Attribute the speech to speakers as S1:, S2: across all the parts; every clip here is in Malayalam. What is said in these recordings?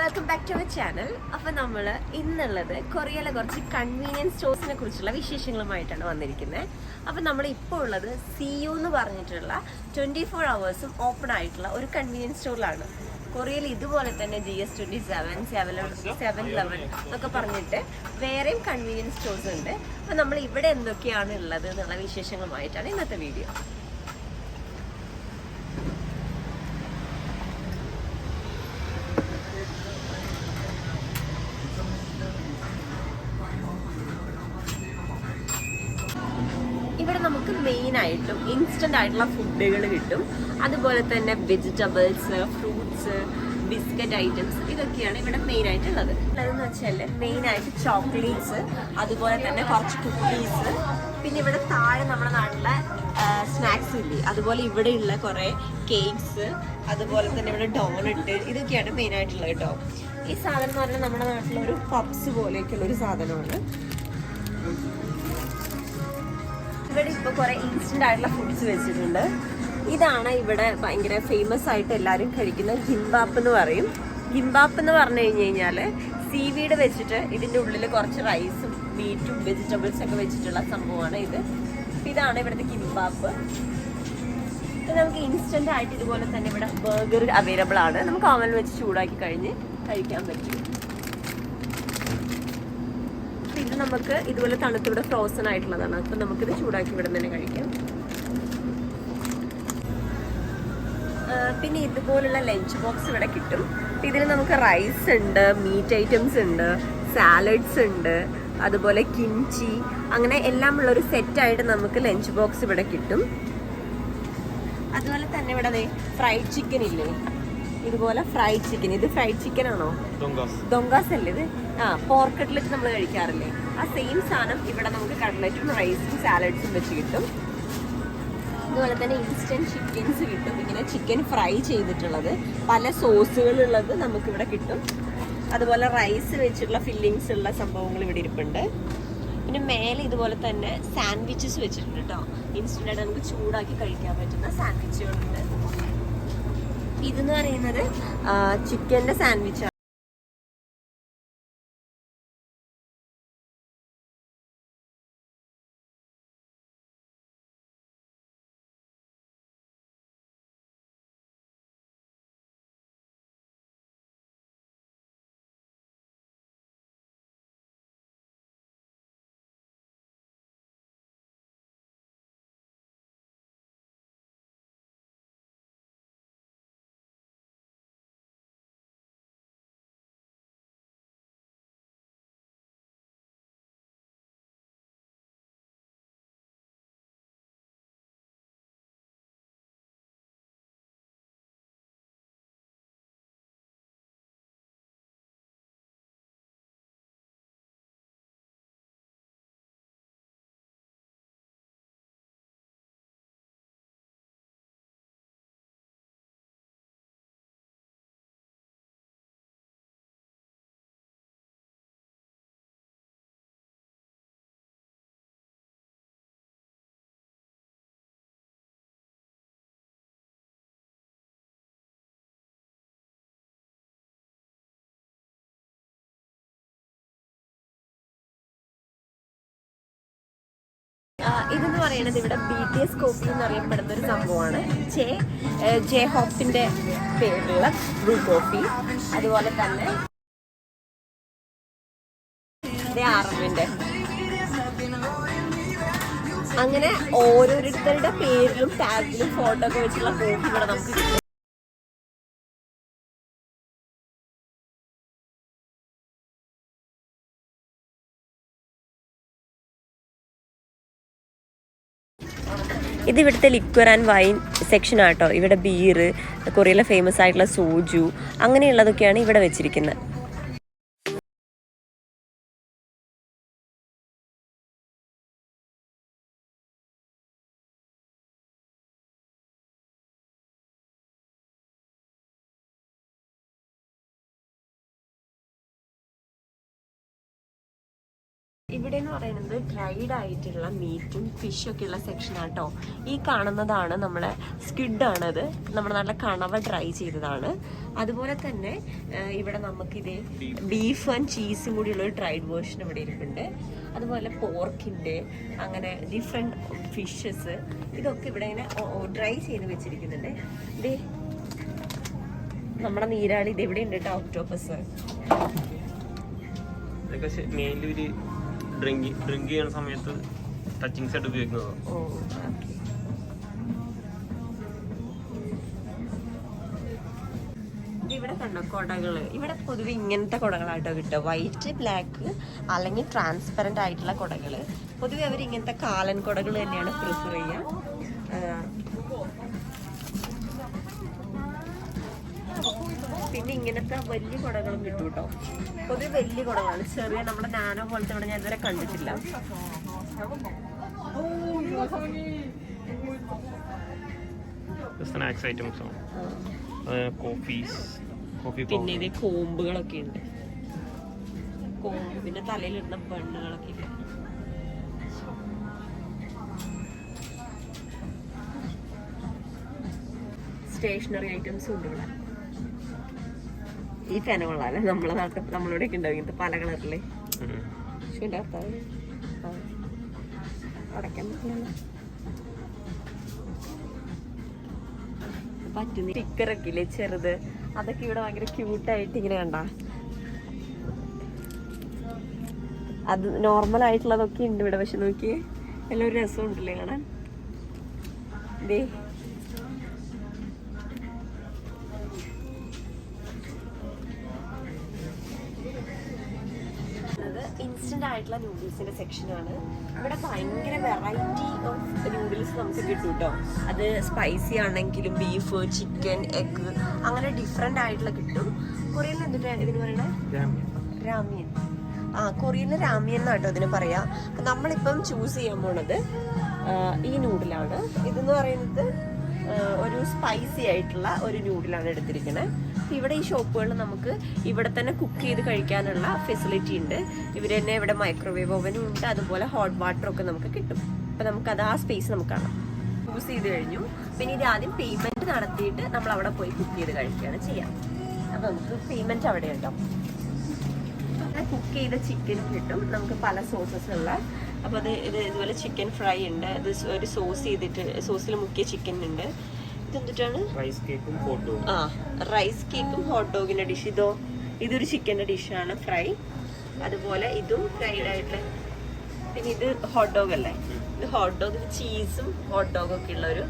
S1: Welcome back to our channel അപ്പോൾ നമ്മൾ ഇന്നുള്ളത് കൊറിയയിലെ കുറച്ച് കൺവീനിയൻസ് സ്റ്റോഴ്സിനെ കുറിച്ചുള്ള വിശേഷങ്ങളുമായിട്ടാണ് വന്നിരിക്കുന്നത് അപ്പോൾ നമ്മൾ ഇപ്പോൾ ഉള്ളത് സി യു എന്ന് പറഞ്ഞിട്ടുള്ള ട്വന്റി ഫോർ അവേഴ്സും ഓപ്പൺ ആയിട്ടുള്ള ഒരു കൺവീനിയൻസ് സ്റ്റോറിലാണ് കൊറിയയിൽ ഇതുപോലെ തന്നെ G S twenty seven seven seven eleven എന്നൊക്കെ പറഞ്ഞിട്ട് വേറെയും കൺവീനിയൻസ് സ്റ്റോഴ്സ് ഉണ്ട്. അപ്പോൾ നമ്മൾ ഇവിടെ എന്തൊക്കെയാണ് ഉള്ളത് എന്നുള്ള വിശേഷങ്ങളുമായിട്ടാണ് ഇന്നത്തെ വീഡിയോ ഇവിടെ നമുക്ക് ഇൻസ്റ്റന്റ് ആയിട്ടുള്ള ഫുഡുകൾ കിട്ടും. അതുപോലെ തന്നെ വെജിറ്റബിൾസ് ഫ്രൂട്ട്സ് ബിസ്ക്കറ്റ് ഐറ്റംസ് ഇതൊക്കെയാണ് ഇവിടെ മെയിൻ ആയിട്ടുള്ളത്. അതെന്ന് വെച്ചാൽ മെയിൻ ആയിട്ട് ചോക്ലേറ്റ്സ് അതുപോലെ തന്നെ കുറച്ച് കുക്കീസ് പിന്നെ ഇവിടെ താഴെ നമ്മുടെ നാട്ടിലെ സ്നാക്സ് ഇല്ലേ? അതുപോലെ ഇവിടെയുള്ള കുറേ കേക്ക്സ് അതുപോലെ തന്നെ ഇവിടെ ഡോണട്ട് ഇതൊക്കെയാണ് മെയിൻ ആയിട്ടുള്ളത് കേട്ടോ. ഈ സാധനം എന്ന് പറഞ്ഞാൽ നമ്മുടെ നാട്ടിലൊരു പപ്സ് പോലെയൊക്കെയുള്ള ഒരു സാധനമാണ്. ഇവിടെ ഇപ്പൊ കുറെ ഇൻസ്റ്റന്റ് ആയിട്ടുള്ള ഫുഡ്സ് വെച്ചിട്ടുണ്ട്. ഇതാണ് ഇവിടെ ഭയങ്കര ഫേമസ് ആയിട്ട് എല്ലാവരും കഴിക്കുന്ന ഗിംബാപ്പ് എന്ന് പറയും. ഗിംബാപ്പ് എന്ന് പറഞ്ഞു കഴിഞ്ഞു കഴിഞ്ഞാൽ സീവീഡ് വെച്ചിട്ട് ഇതിന്റെ ഉള്ളിൽ കുറച്ച് റൈസും മീറ്റും വെജിറ്റബിൾസ് ഒക്കെ വെച്ചിട്ടുള്ള സംഭവമാണ് ഇത്. ഇതാണ് ഇവിടുത്തെ ഗിംബാപ്പ് നമുക്ക് ഇൻസ്റ്റന്റ് ആയിട്ട് ഇതുപോലെ തന്നെ ഇവിടെ ബർഗർ അവൈലബിൾ ആണ്. നമുക്ക് ഓവൻ വെച്ച് ചൂടാക്കി കഴിഞ്ഞ് കഴിക്കാൻ പറ്റും അപ്പൊ ഇത് നമുക്ക് ഇതുപോലെ തണുത്തിവിടെ ഫ്രോസൺ ആയിട്ടുള്ളതാണ്. അപ്പൊ നമുക്കിത് ചൂടാക്കി ഇവിടെ തന്നെ കഴിക്കാം. പിന്നെ ഇതുപോലുള്ള ലഞ്ച് ബോക്സ് ഇവിടെ കിട്ടും. ഇതിൽ നമുക്ക് റൈസ് ഉണ്ട് മീറ്റ് ഐറ്റംസ് ഉണ്ട് സാലഡ്സ് ഉണ്ട് അതുപോലെ കിംചി അങ്ങനെ എല്ലാം ഉള്ള ഒരു സെറ്റായിട്ട് നമുക്ക് ലഞ്ച് ബോക്സ് ഇവിടെ കിട്ടും. അതുപോലെ തന്നെ ഇവിടെ ഫ്രൈഡ് ചിക്കൻ ഇല്ലേ? ഇതുപോലെ ഫ്രൈഡ് ചിക്കൻ ഇത് ഫ്രൈഡ് ചിക്കൻ ആണോ. ദൊങ്കാസ് അല്ലേ ഇത്? ആ പോർക്ക് നമ്മൾ കഴിക്കാറില്ലേ? ആ സെയിം സാധനം ഇവിടെ നമുക്ക് കട്ട്ലറ്റും റൈസും സാലഡ്സും വെച്ച് കിട്ടും. അതുപോലെ തന്നെ ഇൻസ്റ്റന്റ് ചിക്കൻസ് കിട്ടും. ഇങ്ങനെ ചിക്കൻ ഫ്രൈ ചെയ്തിട്ടുള്ളത്. പല സോസുകളുള്ളത് നമുക്കിവിടെ കിട്ടും. അതുപോലെ റൈസ് വെച്ചിട്ടുള്ള ഫില്ലിങ്സ് ഉള്ള സംഭവങ്ങൾ ഇവിടെ ഇരിപ്പുണ്ട്. പിന്നെ മേലെ ഇതുപോലെ തന്നെ സാൻഡ്വിച്ചസ് വെച്ചിട്ടുണ്ട് കേട്ടോ. ഇൻസ്റ്റന്റായിട്ട് നമുക്ക് ചൂടാക്കി കഴിക്കാൻ പറ്റുന്ന സാൻഡ്വിച്ചുകളുണ്ട് ഇതെന്ന് പറയുന്നത് ചിക്കന്റെ സാൻഡ്വിച്ച് ഇതെന്ന് പറയുന്നത് ഇവിടെ ബി ടി എസ് കോഫി എന്നറിയപ്പെടുന്ന ഒരു സംഭവമാണ്. ജെ ജെ ഹോപ്പിന്റെ പേരിലുള്ള ബ്രൂ കോഫി അതുപോലെ തന്നെ ആറമ്മിന്റെ അങ്ങനെ ഓരോരുത്തരുടെ പേരിലും ടാഗിലും ഫോട്ടോ ഒക്കെ വെച്ചുള്ള കോഫി ഇവിടെ നമുക്ക് കിട്ടും. ഇത് ഇവിടുത്തെ ലിക്വർ ആൻഡ് വൈൻ സെക്ഷൻ ആട്ടോ. ഇവിടെ ബീർ കൊറിയയിലെ ഫേമസ് ആയിട്ടുള്ള സോജു അങ്ങനെയുള്ളതൊക്കെയാണ് ഇവിടെ വെച്ചിരിക്കുന്നത്. ഇവിടെ എന്ന് പറയുന്നത് ഡ്രൈഡ് ആയിട്ടുള്ള മീറ്റും ഫിഷും ഒക്കെ ഉള്ള സെക്ഷൻ ആട്ടോ. ഈ കാണുന്നതാണ് നമ്മളെ സ്കിഡ് ആണത്. നമ്മുടെ നല്ല കണവ ഡ്രൈ ചെയ്തതാണ്. അതുപോലെ തന്നെ ഇവിടെ നമുക്കിത് ബീഫ് ആൻഡ് ചീസും കൂടിയുള്ള ഒരു ഡ്രൈഡ് വേർഷൻ ഇവിടെ ഇരിപ്പുണ്ട്. അതുപോലെ പോർക്കിന്റെ അങ്ങനെ ഡിഫറെന്റ് ഫിഷസ് ഇതൊക്കെ ഇവിടെ ഇങ്ങനെ ഡ്രൈ ചെയ്ത് വെച്ചിരിക്കുന്നുണ്ട്. ഇതേ നമ്മുടെ നീരാളി ഇത് എവിടെ ഉണ്ട് കേട്ടോ ഒക്ടോപ്പസ്
S2: ഒരു ഡ്രിങ്ക് ഡ്രിങ്ക് ചെയ്യുന്ന സമയത്ത് ടച്ചിങ്
S1: സെറ്റ് ഉപയോഗിക്കുന്നത്? ഇവിടെ കണ്ടോ കുടകൾ? ഇവിടെ പൊതുവെ ഇങ്ങനത്തെ കുടകളായിട്ടോ കിട്ടുക. വൈറ്റ് ബ്ലാക്ക് അല്ലെങ്കിൽ ട്രാൻസ്പെറന്റ് ആയിട്ടുള്ള കുടകൾ. പൊതുവെ അവർ ഇങ്ങനത്തെ കാലൻ കുടകൾ തന്നെയാണ് പ്രിഫർ ചെയ്യുക. പിന്നെ ഇങ്ങനത്തെ വലിയ കുടകളും കിട്ടും കേട്ടോ. പൊതുവെ വലിയ കുടകളാണ്. ചെറിയ നമ്മുടെ നാനോ പോലത്തെ ഇവിടെ ഞാൻ ഇതുവരെ കണ്ടിട്ടില്ല.
S2: സ്നാക്സ് ഐറ്റംസ് കോഫീസ് കോഫി
S1: പിന്നെ ഇത് കോമ്പുകളൊക്കെ ഉണ്ട്. കോമ്പ് പിന്നെ തലയിലിടുന്ന പെണ്ണുകളൊക്കെ ഉണ്ട് സ്റ്റേഷനറി ഐറ്റംസും ഉണ്ട് ഇവിടെ. ഈ ഫാന കൊള്ളാല്ലേ നമ്മളെ നാട്ടിൽ നമ്മളിവിടെ ഒക്കെ ഉണ്ടാവും ഇങ്ങനത്തെ പല കളറിൽ. പക്ഷെ പറ്റുന്ന സ്റ്റിക്കറൊക്കെ ഇല്ലേ ചെറുത്? അതൊക്കെ ഇവിടെ ഭയങ്കര ക്യൂട്ടായിട്ട് ഇങ്ങനെ കണ്ട. അത് നോർമൽ ആയിട്ടുള്ളതൊക്കെ ഉണ്ട് ഇവിടെ. പക്ഷെ നോക്കിയേ എല്ലാം ഒരു രസം ഉണ്ടല്ലേ കാണാൻ? ദേ. ഇൻസ്റ്റന്റ് ആയിട്ടുള്ള നൂഡിൽസിന്റെ സെക്ഷനാണ് ഇവിടെ ഭയങ്കര വെറൈറ്റി ഓഫ് നൂഡിൽസ് നമുക്ക് കിട്ടും കേട്ടോ അത് സ്പൈസി ആണെങ്കിലും ബീഫ് ചിക്കൻ എഗ് അങ്ങനെ ഡിഫറെന്റ് ആയിട്ടുള്ള കിട്ടും. കൊറിയൻ എന്തിട്ട് ഇതിന് പറയണേ? രാമിയൻ. ആ കൊറിയനിൽ രാമിയൻ എന്നാട്ടോ ഇതിന് പറയാ. നമ്മളിപ്പം ചൂസ് ചെയ്യാൻ പോണത് ഈ നൂഡിലാണ് ഇതെന്ന് പറയുന്നത് ഒരു സ്പൈസി ആയിട്ടുള്ള ഒരു നൂഡിലാണ് എടുത്തിരിക്കുന്നത് ഇവിടെ ഈ ഷോപ്പുകളിൽ നമുക്ക് ഇവിടെ തന്നെ കുക്ക് ചെയ്ത് കഴിക്കാനുള്ള ഫെസിലിറ്റി ഉണ്ട്. ഇവർ തന്നെ ഇവിടെ മൈക്രോവേവ് ഓവനും ഉണ്ട്. അതുപോലെ ഹോട്ട് വാട്ടറും ഒക്കെ നമുക്ക് കിട്ടും. അപ്പം നമുക്ക് അത് ആ സ്പേസ് നമുക്ക് കാണാം. യൂസ് ചെയ്ത് കഴിഞ്ഞു. പിന്നെ ഇത് ആദ്യം പേയ്മെന്റ് നടത്തിയിട്ട് നമ്മൾ അവിടെ പോയി കുക്ക് ചെയ്ത് കഴിക്കുകയാണ് ചെയ്യാം. അപ്പം നമുക്ക് പേയ്മെന്റ് അവിടെ ഉണ്ടാവും കുക്ക് ചെയ്ത ചിക്കനും കിട്ടും. നമുക്ക് പല സോസസ് ഉള്ള. അപ്പോൾ അത് ഇത് ഇതുപോലെ ചിക്കൻ ഫ്രൈ ഉണ്ട്. ഇത് ഒരു സോസ് ചെയ്തിട്ട് സോസിൽ മുക്കിയ ചിക്കൻ ഉണ്ട്. ഇതെന്തിട്ടാണ്
S2: റൈസ് കേക്കും ഫോട്ടോ
S1: ആ റൈസ് കേക്കും ഹോട്ട് ഡോഗിന്റെ ഡിഷ് ഇതോ ഇതൊരു ചിക്കന്റെ ഡിഷാണ് ഫ്രൈ അതുപോലെ ഇതും ഫ്രൈഡ് ആയിട്ട് പിന്നെ ഇത് ഹോട്ട് ഡോഗ് അല്ലേ? ഇത് ഹോട്ട് ഡോഗ് ചീസും ഹോട്ട് ഡോഗും ഒക്കെ ഉള്ള ഒരു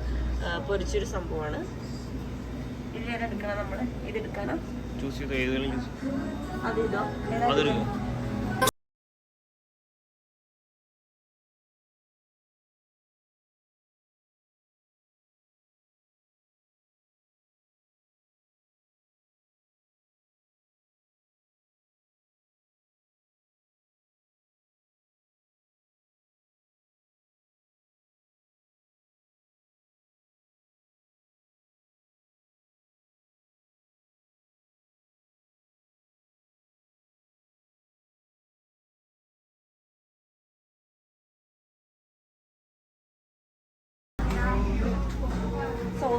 S1: പൊരിച്ചൊരു സംഭവമാണ്. ഇത് ഞാൻ എടുക്കണം നമ്മൾ ഇത് എടുക്കാനോ
S2: ചൂസ് ചെയ്ത് ഏതെങ്കിലും
S1: അത് ഇതോ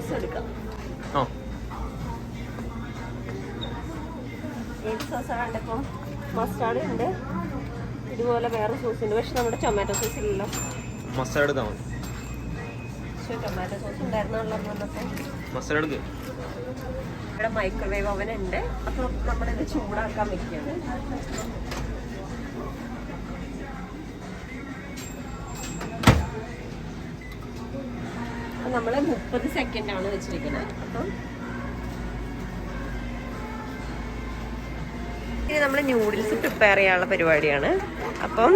S1: സോസ് എടുക്കാം. ഏത് സോസാണ് ഉണ്ടപ്പം മസ്റ്റാർഡ് ഉണ്ട്. ഇതുപോലെ വേറെ സോസ് ഉണ്ട്. പക്ഷെ നമ്മുടെ ടൊമാറ്റോ സോസ് ഇല്ലല്ലോ.
S2: മസ്റ്റാർഡ് മതി.
S1: പക്ഷെ ടൊമാറ്റോ സോസ്
S2: എടുക്ക്
S1: ഇവിടെ മൈക്രോവേവ് ഓവൻ ഉണ്ട്. അപ്പോൾ നമ്മളിത് ചൂടാക്കാൻ വെക്കുകയാണ്. നമ്മൾ മുപ്പത് സെക്കൻഡ് ആണ് വെച്ചിരിക്കുന്നത്. അപ്പം ഇനി നമ്മൾ ന്യൂഡിൽസ് പ്രിപ്പയർ ചെയ്യാനുള്ള പരിപാടിയാണ്. അപ്പം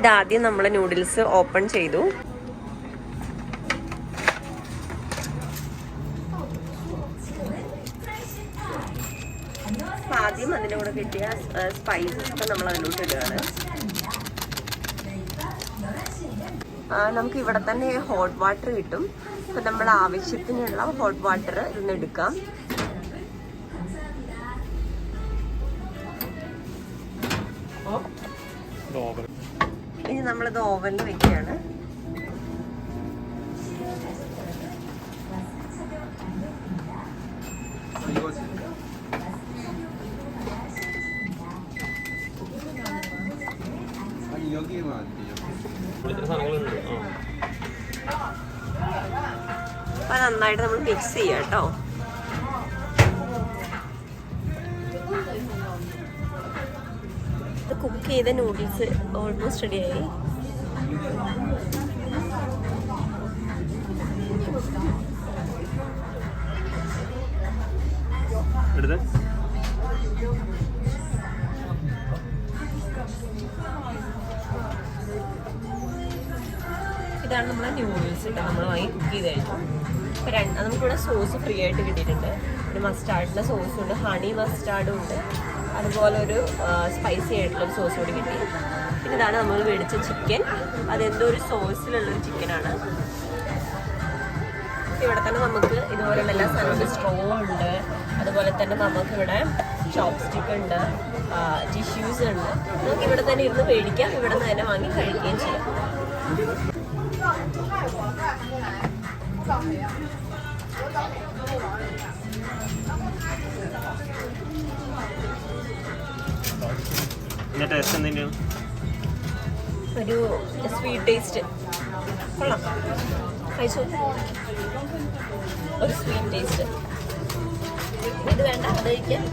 S1: ഇതാദ്യം നമ്മൾ ന്യൂഡിൽസ് ഓപ്പൺ ചെയ്തു. ആദ്യം അതിന്റെ കൂടെ കിട്ടിയ സ്പൈസസ് ഒക്കെ നമ്മൾ അതിലോട്ട് ഇടുകയാണ്. നമുക്ക് ഇവിടെ തന്നെ ഹോട്ട് വാട്ടർ കിട്ടും. അപ്പൊ നമ്മൾ ആവശ്യത്തിനുള്ള ഹോട്ട് വാട്ടർ ഇന്ന് എടുക്കാം.
S2: ഇനി
S1: നമ്മളിത് ഓവനിൽ വെക്കുകയാണ്. നന്നായിട്ട് നമ്മൾ മിക്സ് ചെയ്യാം കേട്ടോ. കുക്ക് ചെയ്ത നൂഡിൽസ് ഓൾമോസ്റ്റ് റെഡിയായി
S2: ആയി.
S1: ഇതാണ് നമ്മളെ നൂഡിൽസ് നമ്മൾ വാങ്ങി കുക്ക് ചെയ്ത് കഴിഞ്ഞു നമുക്കിവിടെ സോസ് ഫ്രീ ആയിട്ട് കിട്ടിയിട്ടുണ്ട്. ഒരു മസ്റ്റാർഡിന്റെ സോസും ഉണ്ട് ഹണി മസ്റ്റാർഡും ഉണ്ട്. അതുപോലെ ഒരു സ്പൈസി ആയിട്ടുള്ള സോസ് കൂടി കിട്ടി. പിന്നെ ഇതാണ് നമ്മൾ മേടിച്ച ചിക്കൻ അതെന്തോ ഒരു സോസിലുള്ളൊരു ചിക്കനാണ് ഇവിടെ തന്നെ നമുക്ക് ഇതുപോലെ നല്ല സാധനവും സ്ട്രോ ഉണ്ട്. അതുപോലെ തന്നെ നമുക്കിവിടെ ചോപ്പ് സ്റ്റിക്ക് ഉണ്ട് ടിഷ്യൂസ് ഉണ്ട്. നമുക്ക് ഇവിടെ തന്നെ ഇരുന്ന് മേടിക്കാം. ഇവിടെ നിന്ന് തന്നെ വാങ്ങി കഴിക്കുകയും ചെയ്യാം.
S2: ഇതിന്റെ ടേസ്റ്റ് എന്തെങ്കിലും
S1: ഒരു സ്വീറ്റ് ടേസ്റ്റ് കൊള്ളാം. കഴിച്ചു? ഒരു സ്വീറ്റ് ടേസ്റ്റ് ഇത് വേണ്ട അത് കഴിക്കാം.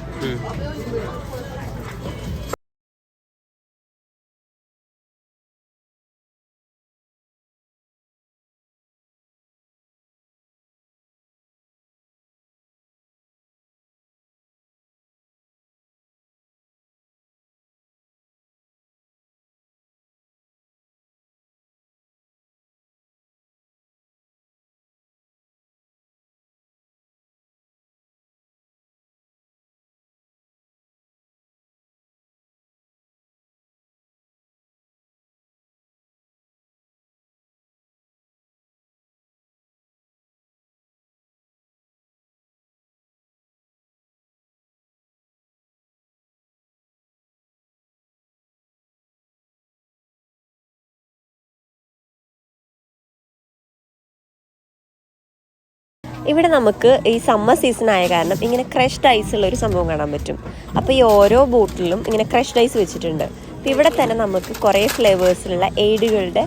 S1: ഇവിടെ നമുക്ക് ഈ സമ്മർ സീസൺ ആയ കാരണം ഇങ്ങനെ ക്രഷ്ഡ് ഐസ് ഉള്ള ഒരു സംഭവം കാണാൻ പറ്റും. അപ്പോൾ ഈ ഓരോ ബോട്ടിലും ഇങ്ങനെ ക്രഷ്ഡ് ഐസ് വെച്ചിട്ടുണ്ട്. അപ്പോൾ ഇവിടെ തന്നെ നമുക്ക് കുറേ ഫ്ലേവേഴ്സിലുള്ള എയ്ഡുകളുടെ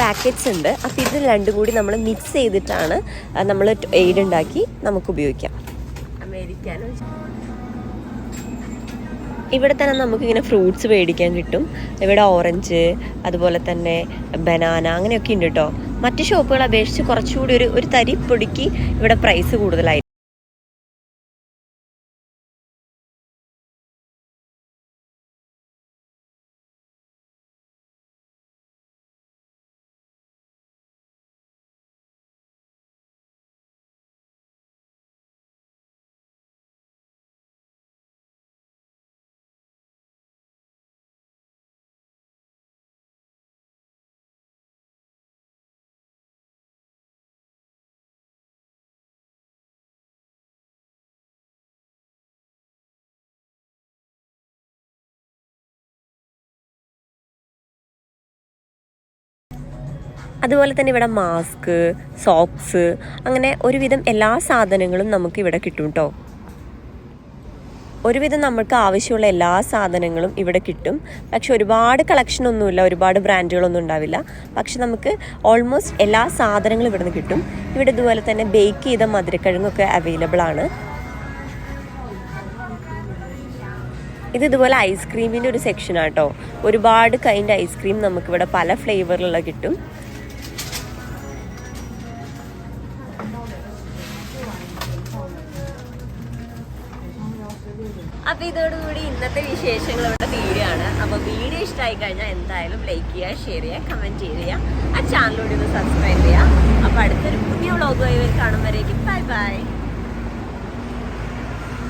S1: പാക്കറ്റ്സ് ഉണ്ട്. അപ്പോൾ ഇത് രണ്ടും കൂടി നമ്മൾ മിക്സ് ചെയ്തിട്ടാണ് നമ്മൾ എയ്ഡ് ഉണ്ടാക്കി നമുക്ക് ഉപയോഗിക്കാം. അമേരിക്കാനോ ഇവിടെ തന്നെ നമുക്കിങ്ങനെ ഫ്രൂട്ട്സ് മേടിക്കാൻ കിട്ടും. ഇവിടെ ഓറഞ്ച് അതുപോലെ തന്നെ ബനാന അങ്ങനെയൊക്കെ ഉണ്ട് കേട്ടോ. മറ്റ് ഷോപ്പുകളെ അപേക്ഷിച്ച് കുറച്ചുകൂടി ഒരു ഒരു തരി പൊടിക്ക് ഇവിടെ പ്രൈസ് കൂടുതലായി അതുപോലെ തന്നെ ഇവിടെ മാസ്ക് സോക്സ് അങ്ങനെ ഒരുവിധം എല്ലാ സാധനങ്ങളും നമുക്ക് ഇവിടെ കിട്ടും കേട്ടോ ഒരുവിധം നമുക്ക് ആവശ്യമുള്ള എല്ലാ സാധനങ്ങളും ഇവിടെ കിട്ടും. പക്ഷെ ഒരുപാട് കളക്ഷൻ ഒന്നുമില്ല ഒരുപാട് ബ്രാൻഡുകളൊന്നും ഉണ്ടാവില്ല. പക്ഷെ നമുക്ക് ഓൾമോസ്റ്റ് എല്ലാ സാധനങ്ങളും ഇവിടെ നിന്ന് കിട്ടും. ഇവിടെ ഇതുപോലെ തന്നെ ബേക്ക് ചെയ്ത മധുരക്കിഴങ്ങൊക്കെ അവൈലബിൾ ആണ്. ഇത് ഇതുപോലെ ഐസ്ക്രീമിന്റെ ഒരു സെക്ഷനാണ് കേട്ടോ ഒരുപാട് കൈൻഡ് ഐസ്ക്രീം നമുക്കിവിടെ പല ഫ്ലേവറിലുള്ള കിട്ടും. അപ്പൊ ഇതോടുകൂടി ഇന്നത്തെ വിശേഷങ്ങൾ ഇവിടെ തീരുകയാണ്. അപ്പൊ വീഡിയോ ഇഷ്ടമായി കഴിഞ്ഞാൽ എന്തായാലും ലൈക്ക് ചെയ്യുക ഷെയർ ചെയ്യുക കമന്റ് ചെയ്യുക. ആ ചാനലോട് ഒന്ന് സബ്സ്ക്രൈബ് ചെയ്യുക. അപ്പൊ അടുത്തൊരു പുതിയ വ്ളോഗുമായി കാണുമ്പോഴേക്കും ബൈ ബൈ